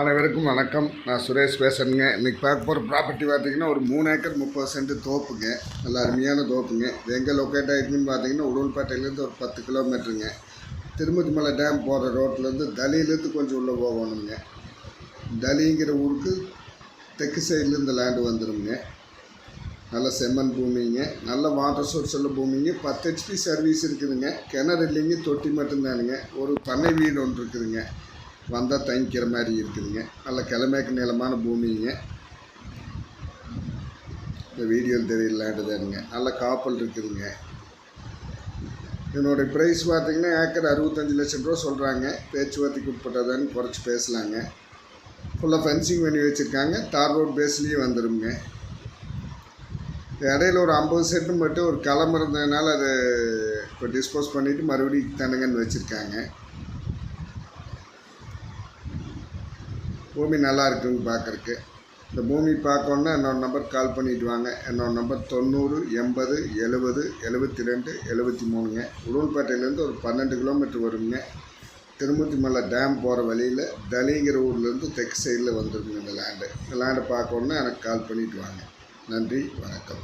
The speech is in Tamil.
அனைவருக்கும் வணக்கம். நான் சுரேஷ் பேசுறேங்க. இன்றைக்கி பார்க்க போகிற ப்ராப்பர்ட்டி பார்த்தீங்கன்னா ஒரு மூணு ஏக்கர் முப்பது சென்ட் தோப்புங்க. நல்ல அருமையான தோப்புங்க. இது எங்கே லொக்கேட் ஆகிருக்குன்னு பார்த்தீங்கன்னா உடல்பேட்டையிலேருந்து ஒரு பத்து கிலோமீட்டருங்க திருமதிமலை டேம் போகிற ரோட்லேருந்து தலியிலேருந்து கொஞ்சம் உள்ளே போகணுங்க. தலிங்கிற ஊருக்கு தெற்கு சைட்லேருந்து லேண்டு வந்துடுங்க நல்ல செம்மண் பூமிங்க. நல்ல வாட்டர் சோர்ஸ் உள்ள பூமிங்க. பத்து ஹெச்பி சர்வீஸ் இருக்குதுங்க. கிணறு இல்லைங்க தொட்டி மட்டும்தானுங்க. ஒரு பண்ணை வீடு ஒன்று இருக்குதுங்க. வந்தால் தங்கிக்கிற மாதிரி இருக்குதுங்க. நல்ல கிழமைக்கு நிலமான பூமிங்க. இந்த வீடியோவில் தெரியலாண்டுதானுங்க நல்ல காப்பல் இருக்குதுங்க. என்னுடைய ப்ரைஸ் பார்த்தீங்கன்னா ஏக்கர் அறுபத்தஞ்சு லட்சம் ரூபா சொல்கிறாங்க பேச்சுவார்த்தைக்கு உட்பட்டதான்னு குறைச்சி பேசலாங்க. ஃபுல்லாக ஃபென்சிங் பண்ணி வச்சுருக்காங்க. தார் ரோட் பேஸ்லேயும் வந்துடுங்க இடையில ஒரு ஐம்பது சென்ட் மட்டும் ஒரு கிளம்புறதுனால அதை இப்போ டிஸ்போஸ் பண்ணிவிட்டு மறுபடியும் தண்ணுங்கன்னு வச்சுருக்காங்க. பூமி நல்லா இருக்குன்னு பார்க்குறக்கு இந்த பூமி பார்க்கணுன்னா என்னோட நம்பர் கால் பண்ணிட்டு வாங்க. என்னோட நம்பர் தொண்ணூறு எண்பது எழுபது எழுபத்தி ரெண்டு எழுபத்தி மூணுங்க உடல்பேட்டையிலேருந்து ஒரு பன்னெண்டு கிலோமீட்டர் வருங்க. திருமூர்த்திமலை டேம் போகிற வழியில் தலிங்கிற ஊர்லேருந்து தெற்கு சைடில் வந்துருக்குங்க இந்த லேண்டு இந்த லேண்டை பார்க்கணுன்னா எனக்கு கால் பண்ணிட்டு வாங்க. நன்றி வணக்கம்.